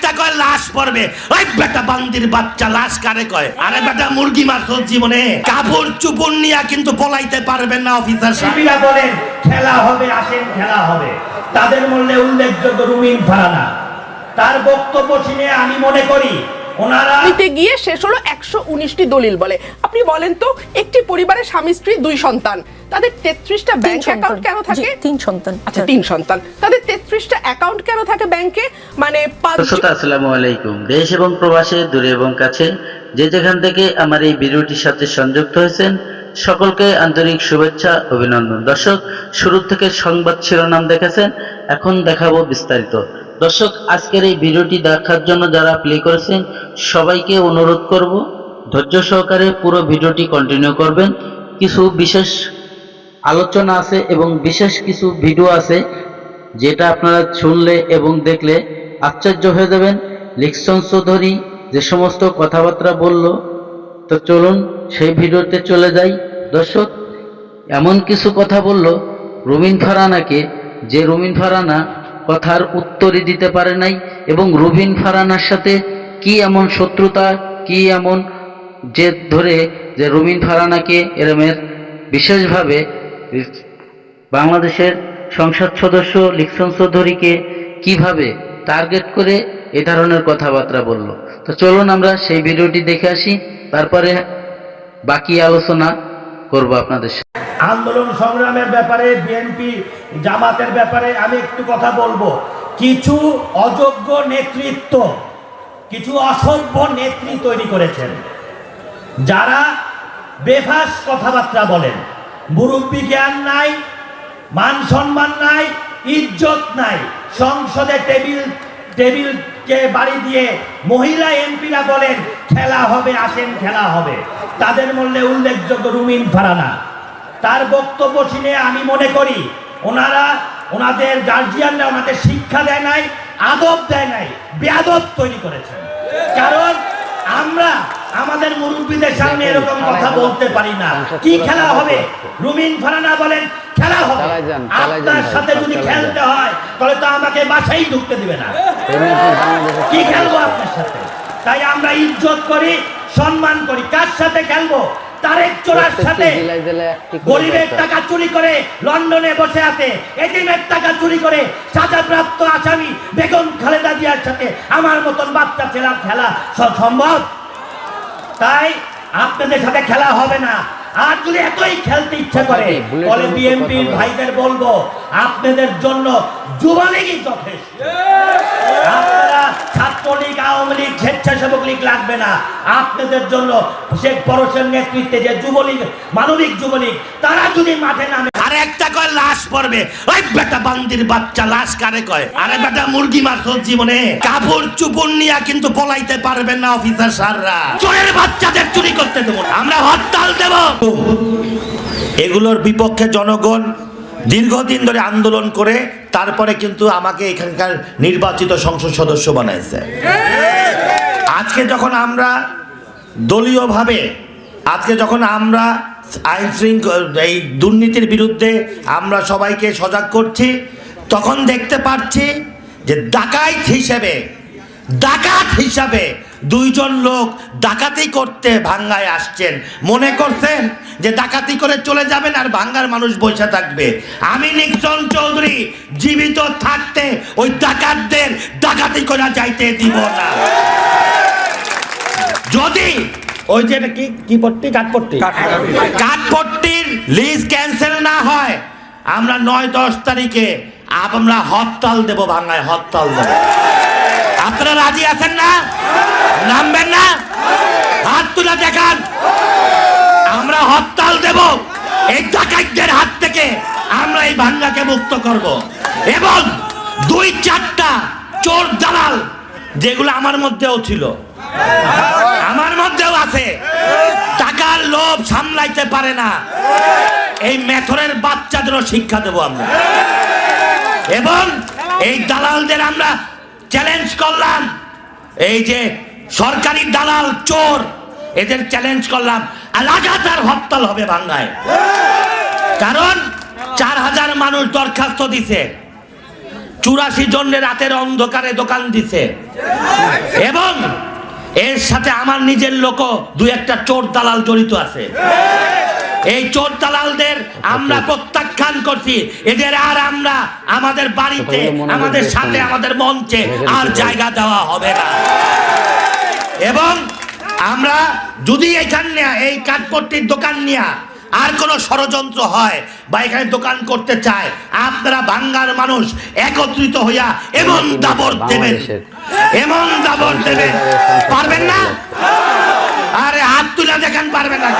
একটা কয় লাশ পড়বে? ওই বেটা বান্দির বাচ্চা লাশ কারে কয়? আরে বেটা মুরগি মাছ জীবনে। কাপড় চুপড় নিয়া কিন্তু পলাইতে পারবেন না অফিসার সাহেব। শিবিরা বলেন, খেলা হবে, আসেন, খেলা হবে। তাদের মূল্যে উল্লেখযোগ্য রুমিন ফারানা। তার বক্তব্য শুনে আমি মনে করি নিতে গিয়ে শেষ হলো একশো উনিশটি দলিল বলে। আপনি বলেন তো একটি পরিবারের স্বামী স্ত্রী দুই সন্তান। তাদের তেত্রিশটা ব্যাংক অ্যাকাউন্ট কেন থাকে? তিন সন্তান। আচ্ছা তিন সন্তান। তাদের তেত্রিশটা অ্যাকাউন্ট কেন থাকে ব্যাংকে মানে আসসালামু আলাইকুম। দেশ এবং প্রবাসে দূরে এবং কাছে যে যেখান থেকে আমার এই ভিডিওটির সাথে সংযুক্ত হয়েছেন সকলকে আন্তরিক শুভেচ্ছা অভিনন্দন। দর্শক শুরু থেকে সংবাদ শিরোনাম দেখেছেন এখন দেখাবো বিস্তারিত। দর্শক, আজকের এই ভিডিওটি দেখার জন্য যারা প্লে করেছেন, সবাইকে অনুরোধ করব, ধৈর্য সহকারে পুরো ভিডিওটি কন্টিনিউ করবেন। কিছু বিশেষ আলোচনা আছে এবং বিশেষ কিছু ভিডিও আছে, যেটা আপনারা শুনলে এবং দেখলে আশ্চর্য হয়ে যাবেন। লিকসন চৌধুরী যে সমস্ত কথাবার্তা বলল, তো চলুন সেই ভিডিওতে চলে যাই। দর্শক, এমন কিছু কথা বলল রুমিন ফারানাকে যে রুমিন ফারানা কথার উত্তরই দিতে পারে নাই এবং রুবিন ফারানার সাথে কি এমন শত্রুতা, কি এমন জেদ ধরে যে রুমিন ফারানাকে এরমের বিশেষভাবে বাংলাদেশের সংসদ সদস্য লিকসন চৌধুরীকে কীভাবে টার্গেট করে এ ধরনের কথাবার্তা বলল। তো চলুন আমরা সেই ভিডিওটি দেখে আসি, তারপরে বাকি আলোচনা করব আপনাদের আন্দোলন সংগ্রামের ব্যাপারে বিএনপি জামাতের ব্যাপারে আমি একটু কথা বলব। কিছু অযোগ্য নেতৃত্ব, কিছু অসভ্য নেত্রী তৈরি করেছেন। যারা বেফাস কথাবার্তা বলেন। মুরব্বী জ্ঞান নাই, মান সম্মান নাই, ইজ্জত নাই। সংসদে টেবিল, টেবিলকে বাড়ি দিয়ে মহিলা এমপিরা বলেন, খেলা হবে, আসেন, খেলা হবে। তাদের মূল্যে উল্লেখযোগ্য রুমিন ফারানা। তার বক্তব্য শুনে আমি মনে করি ওনারা ওনাদের গার্জিয়ানরা ওনাদের শিক্ষা দেয় নাই আদব দেয় নাই বেয়াদব তৈরি করেছেন। কারণ আমরা আমাদের মুরব্বীদের সামনে এরকম কথা বলতে পারি না। কি খেলা হবে? রুমিন ফারানা বলেন খেলা হবে। আপনার সাথে যদি খেলতে হয় তাহলে তো আমাকে বাসায় ঢুকতে দিবে না। কি খেলব আপনার সাথে? তাই আমরা ইজ্জত করি সম্মান করি। কার সাথে খেলব? তারেক চোরার সাথে। গরিবের টাকা চুরি করে লন্ডনে বসে আছে। এটিমের টাকা চুরি করে সাজাপ্রাপ্ত আসামি বেগম খালেদা জিয়ার সাথে। আমার মতন বাচ্চা ছেলের খেলা স- সম্ভব? তাই আপনাদের সাথে খেলা হবে না। আর যদি এতই খেলতে ইচ্ছে করে বলে বিএনপির ভাইদের বলব আপনাদের জন্য যুবলীগই যথেষ্ট। লাগবে না। জন্য যে যুবলীগ, মানবিক যুবলীগ, তারা মাঠে নামে আরে একটা কয়, লাশ পড়বে। বাচ্চা লাশ কারে কয়? মুরগি জীবনে। কাপড় নিয়া কিন্তু পলাইতে পারবেন না অফিসার সাররা চোরের বাচ্চাদের চুরি করতে দেবো আমরা হরতাল দেব। এগুলোর বিপক্ষে জনগণ দীর্ঘদিন ধরে আন্দোলন করে তারপরে কিন্তু আমাকে এখানকার নির্বাচিত সংসদ সদস্য বানাইছে। আজকে যখন আমরা দলীয়ভাবে, আজকে যখন আমরা আইন এই দুর্নীতির বিরুদ্ধে আমরা সবাইকে সজাগ করছি, তখন দেখতে পাচ্ছি যে ডাকাইত হিসেবে ডাকাত হিসাবে দুইজন লোক ডাকাতি করতে ভাঙ্গায় আসছেন। মনে করছেন যে ডাকাতি করে চলে যাবেন আর ভাঙ্গার মানুষ বসে থাকবে। আমি নিক্সন চৌধুরী জীবিত থাকতে ওই ডাকাতদের ডাকাতি করে যাইতে দিব না। যদি ওই যে কি কি পট্টি? কাঠপট্টি। কাঠপট্টির লিজ ক্যান্সেল না হয় আমরা নয় দশ তারিখে আমরা হরতাল দেব ভাঙ্গায় হরতাল দেব। আপনারা রাজি আছেন না? নামবেন না? হাত তুলে দেখান। আমরা হরতাল দেব। এই ডাকাতদের হাত থেকে আমরা এই ভাঙ্গাকে মুক্ত করব। এবং দুই চারটা চোর দালাল, যেগুলো আমার মধ্যেও ছিল, আমার মধ্যেও আছে, টাকার লোভ সামলাইতে পারে না। এই মেথরের বাচ্চাদেরও শিক্ষা দেব আমরা। এবং এই দালালদের আমরা চ্যালেঞ্জ করলাম। এই যে সরকারি দালাল, চোর, এদের চ্যালেঞ্জ করলাম। লাগাতার হরতাল হবে বাংলায়। কারণ চার হাজার মানুষ দরখাস্ত দিছে। চুরাশি জন্য রাতের অন্ধকারে দোকান দিছে। এবং এর সাথে আমার নিজের লোক দু একটা চোর দালাল জড়িত আছে। এই চোর দালালদের আমরা প্রত্যাখ্যান করছি। এদের আর আমরা আমাদের বাড়িতে আমাদের সাথে আমাদের মঞ্চে আর জায়গা দেওয়া হবে না। এবং আমরা যদি এখানে এই কাঠপট্টির দোকান নিয়ে আর কোনো ষড়যন্ত্র হয় বা এখানে দোকান করতে চায় আপনারা বাঙ্গার মানুষ একত্রিত হইয়া এমন দাবর দেবেন। এমন দাবর দেবেন। পারবেন না? আরে তুলে দেখেন পারবেন না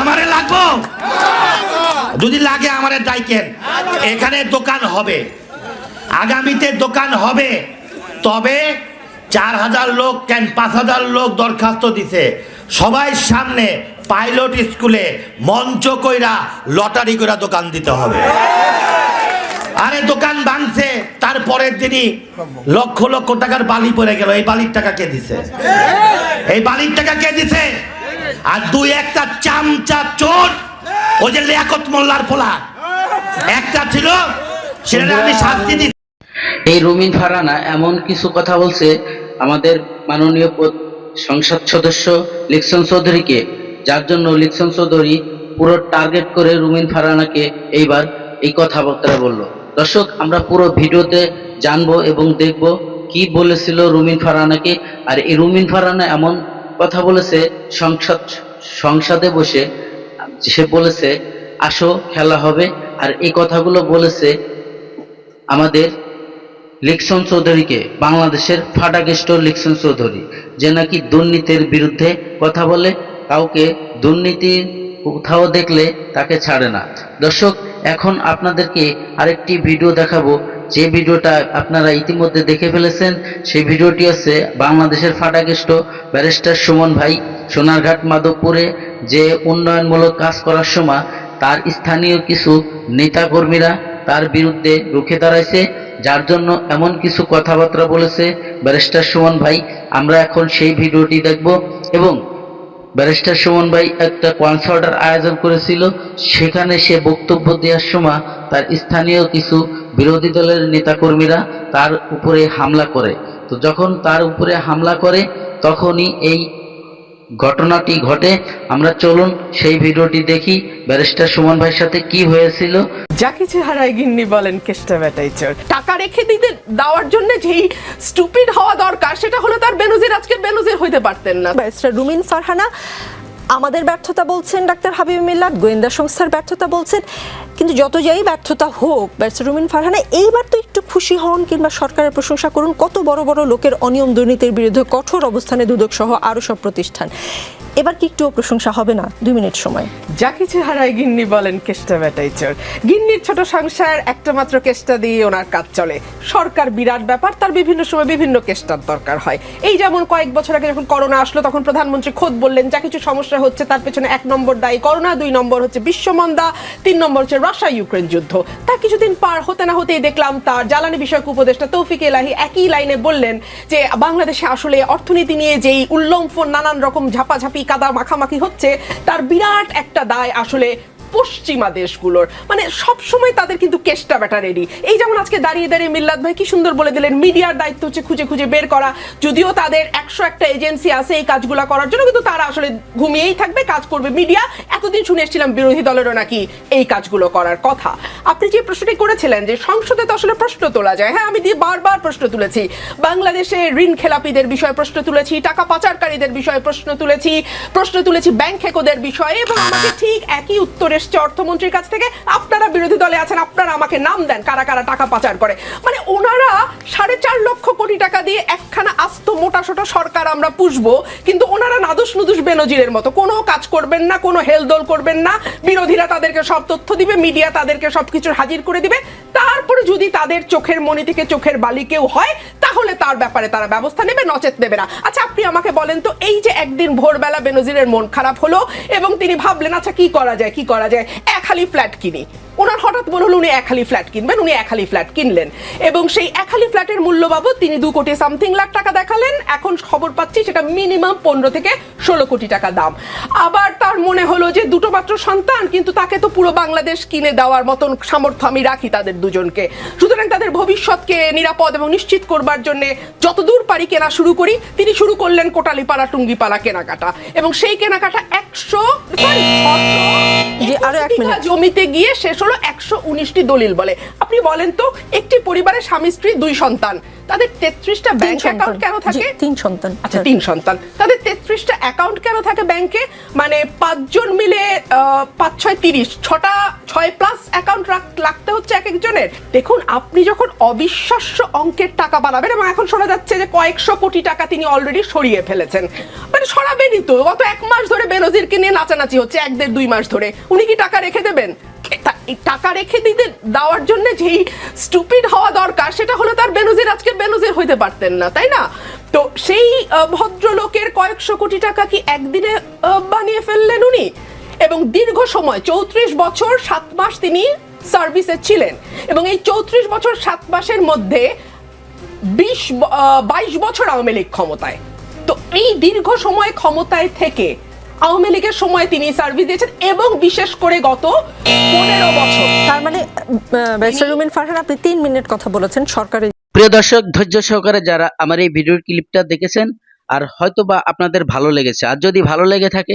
আমারে লাগবো? যদি লাগে আমারে ডাইকেন। এখানে দোকান হবে। আগামীতে দোকান হবে। তবে চার হাজার লোক কেন পাঁচ হাজার লোক দরখাস্ত দিছে। সবাই সামনে পাইলট স্কুলে মঞ্চ কইরা লটারি কইরা দোকান দিতে হবে। আরে দোকান ভাঙছে তারপরের দিনই লক্ষ লক্ষ টাকার বালি পড়ে গেল। এই বালির টাকা কে দিছে? এই বালির টাকা কে দিছে? আর দুই একটা চামচা চোর। ওই যে লিয়াকত মোল্লার পোলা? একটা ছিল সেটা আমি শাস্তি দিচ্ছি এই রুমিন ফারানা এমন কিছু কথা বলছে আমাদের মাননীয় সংসদ সদস্য লিকসন চৌধুরীকে, যার জন্য লিকসন চৌধুরী পুরো টার্গেট করে রুমিন ফারানাকে এইবার এই কথাবার্তা বলল। দর্শক, আমরা পুরো ভিডিওতে জানব এবং দেখব কি বলেছিল রুমিন ফারানাকে, আর এই রুমিন ফারানা এমন কথা বলেছে, সংসদ, সংসদে বসে সে বলেছে, আসো, খেলা হবে। আর এই কথাগুলো বলেছে আমাদের লিকসন চৌধুরীকে, বাংলাদেশের ফাটাকেষ্ট লিকসন চৌধুরী, যে নাকি দুর্নীতির বিরুদ্ধে কথা বলে, কাউকে দুর্নীতি কোথাও দেখলে তাকে ছাড়ে না। দর্শক এখন আপনাদেরকে আরেকটি ভিডিও দেখাবো। যে ভিডিওটা আপনারা ইতিমধ্যে দেখে ফেলেছেন, সেই ভিডিওটি হচ্ছে বাংলাদেশের ফাটাকেষ্ট ব্যারিস্টার সুমন ভাই, সোনারঘাট মাধবপুরে যে উন্নয়নমূলক কাজ করার সময় তার স্থানীয় কিছু নেতাকর্মীরা তার বিরুদ্ধে রুখে দাঁড়াইছে, যার জন্য এমন কিছু কথাবার্তা বলেছে ব্যারিস্টার সুমন ভাই। আমরা এখন সেই ভিডিওটি দেখব এবং ব্যারিস্টার সুমন ভাই একটা কনসার্টের আয়োজন করেছিল। সেখানে সে বক্তব্য দেওয়ার সময় তার স্থানীয় কিছু বিরোধী দলের নেতাকর্মীরা তার উপরে হামলা করে। তো যখন তার উপরে হামলা করে, তখনই এই ঘটনাটি ঘটে আমরা চলুন সেই ভিডিওটি দেখি। ব্যারিস্টার সুমন ভাইয়ের সাথে কি হয়েছিল? যা কিছু হারায় গিন্নি বলেন কেষ্টা বেটাই চোর। টাকা রেখে দিতে দেওয়ার জন্য যেই স্টুপিড হওয়া দরকার সেটা হলো তার বেনজির। আজকে বেনজির হইতে পারতেন না। ব্যারিস্টার রুমিন ফারহানা আমাদের ব্যর্থতা বলছেন ডাক্তার হাবিব মিল্লাত গোয়েন্দা সংস্থার ব্যর্থতা বলছেন। কিন্তু যত যাই ব্যর্থতা হোক ব্যর্থ রুমিন ফারহানা, এইবার তো একটু খুশি হন কিংবা সরকারের প্রশংসা করুন, কত বড় বড় লোকের অনিয়ম দুর্নীতির বিরুদ্ধে কঠোর অবস্থানে দুদক সহ আরও সব প্রতিষ্ঠান। এবার কি একটুও প্রশংসা হবে না? দুই মিনিট সময়। যা কিছু হারায় গিন্নি বলেন কেষ্টা বেটাই চোর গিন্নির ছোট সংসার, একটা মাত্র কেষ্টা দিয়ে ওনার কাজ চলে। সরকার বিরাট ব্যাপার, তার বিভিন্ন সময় বিভিন্ন কেষ্টার দরকার হয়। এই যেমন কয়েক বছর আগে যখন করোনা আসলো, তখন প্রধানমন্ত্রী খোদ বললেন, যা কিছু সমস্যা হচ্ছে, তার পেছনে এক নম্বর দায়ী করোনা, দুই নম্বর হচ্ছে বিশ্বমন্দা, তিন নম্বর হচ্ছে রাশিয়া ইউক্রেন যুদ্ধ। তার কিছুদিন পার হতে না হতেই দেখলাম তার জ্বালানি বিষয়ক উপদেষ্টা তৌফিক এলাহি একই লাইনে বললেন যে, বাংলাদেশে আসলে অর্থনীতি নিয়ে যেই উল্লম্ফ, নানান রকম ঝাপাঝাপি কাদা মাখামাখি হচ্ছে তার বিরাট একটা দায় আসলে পশ্চিমা দেশগুলোর। মানে সব সময় তাদের কিন্তু কেষ্টা ব্যাটা রেডি এই যেমন আজকে দাঁড়িয়ে দাঁড়িয়ে মিল্লাত ভাই কি সুন্দর বলে দিলেন, মিডিয়ার দায়িত্ব হচ্ছে খুঁজে খুঁজে বের করা। যদিও তাদের একশো একটা এজেন্সি আছে এই কাজগুলো করার জন্য, কিন্তু তারা আসলে ঘুমিয়েই থাকবে, কাজ করবে। মিডিয়া, এতদিন শুনে এসেছিলাম বিরোধী দলেরও নাকি এই কাজগুলো করার কথা। আপনি যে প্রশ্নটি করেছিলেন যে সংসদে তো আসলে প্রশ্ন তোলা যায় হ্যাঁ আমি দিয়ে বারবার প্রশ্ন তুলেছি। বাংলাদেশে ঋণ খেলাপিদের বিষয়ে প্রশ্ন তুলেছি, টাকা পাচারকারীদের বিষয়ে প্রশ্ন তুলেছি প্রশ্ন তুলেছি ব্যাংক হেকোদের বিষয়ে, এবং আমাকে ঠিক একই উত্তর এসছে অর্থমন্ত্রীর কাছ থেকে। আপনারা বিরোধী দলে আছেন, আপনারা আমাকে নাম দেন, কারা কারা টাকা পাচার করে। মানে ওনারা সাড়ে চার লক্ষ কোটি টাকা দিয়ে একখানা আস্ত মোটা সোটা সরকার আমরা পুষবো, কিন্তু ওনারা নাদুস নুদুস বেনজিরের মতো। কোনো কাজ করবেন না, কোনো হেলদোল করবেন না। বিরোধীরা তাদেরকে সব তথ্য দিবে, মিডিয়া তাদেরকে সবকিছু হাজির করে দিবে। তারপরে যদি তাদের চোখের মনি থেকে চোখের বালি কেউ হয় তাহলে তার ব্যাপারে তারা ব্যবস্থা নেবে, নচেত নেবে না। আচ্ছা আপনি আমাকে বলেন তো, এই যে একদিন ভোরবেলা বেনজিরের মন খারাপ হলো এবং তিনি ভাবলেন আচ্ছা কি করা যায়, কি করা যায়? একালি ফ্ল্যাট কিনি। ওনার হঠাৎ মনে হলো উনি একহালি ফ্ল্যাট কিনবেন, উনি একালি ফ্ল্যাট কিনলেন। এবং সেই একালি ফ্ল্যাটের মূল্য বাবদ তিনি দু কোটি সামথিং লাখ টাকা দেখালেন। এখন খবর পাচ্ছি সেটা মিনিমাম পনেরো থেকে ষোলো কোটি টাকা দাম। আবার তার মনে হলো যে দুটো মাত্র সন্তান কিন্তু তাকে তো পুরো বাংলাদেশ কিনে দেওয়ার মতন সামর্থ্য আমি রাখি তাদের দুজনকে। সুতরাং তাদের ভবিষ্যৎকে নিরাপদ এবং নিশ্চিত করবার জন্য যতদূর পারি কেনা শুরু করি। তিনি শুরু করলেন কোটালিপাড়া টুঙ্গিপাড়া কেনাকাটা। এবং সেই কেনাকাটা একশো। জমিতে গিয়ে শেষ হলো একশো উনিশটি দলিল বলে। আপনি বলেন তো একটি পরিবারের স্বামী স্ত্রী দুই সন্তান। তাদের তেত্রিশটা ব্যাংক অ্যাকাউন্ট কেন থাকে? তিন সন্তান। আচ্ছা তিন সন্তান। তাদের তেত্রিশটা অ্যাকাউন্ট কেন থাকে ব্যাংকে মানে পাঁচজন মিলে পাঁচ ছয় তিরিশ ছটা ছয় প্লাস অ্যাকাউন্ট রাখতে হচ্ছে এক একজনের? দেখুন আপনি যখন অবিশ্বাস্য অঙ্কের টাকা বাড়াবেন এবং এখন শোনা যাচ্ছে যে কয়েকশো কোটি টাকা তিনি অলরেডি সরিয়ে ফেলেছেন। মানে সরাবেনই তো গত এক মাস ধরে বেনজিরকে নিয়ে নাচানাচি হচ্ছে এক দেড় দুই মাস ধরে। উনি কি টাকা রেখে দেবেন? টাকা রেখে দিতে দেওয়ার জন্য যেই স্টুপিড হওয়া দরকার, সেটা হলো তার বেনজির। আজকে বেনজির হইতে পারতেন না, তাই না? তো সেই ভদ্রলোকের কয়েকশো কোটি টাকা কি একদিনে বানিয়ে ফেললেন উনি? এবং দীর্ঘ সময়, চৌত্রিশ বছর, সাত মাস তিনি সার্ভিসে ছিলেন। এবং এই চৌত্রিশ বছর, সাত মাসের মধ্যে বিশ বাইশ বছর আওয়ামী লীগ ক্ষমতায়। তো এই দীর্ঘ সময় ক্ষমতায় থেকে আওয়ামী লীগের সময় তিনি সার্ভিস দিয়েছেন এবং বিশেষ করে গত পনেরো বছর। তার মানে ব্যারিস্টার রুমিন ফারহান আপনি তিন মিনিট কথা বলেছেন সরকারের প্রিয় দর্শক ধৈর্য সহকারে যারা আমার এই ভিডিওর ক্লিপটা দেখেছেন আর হয়তোবা আপনাদের ভালো লেগেছে। আর যদি ভালো লেগে থাকে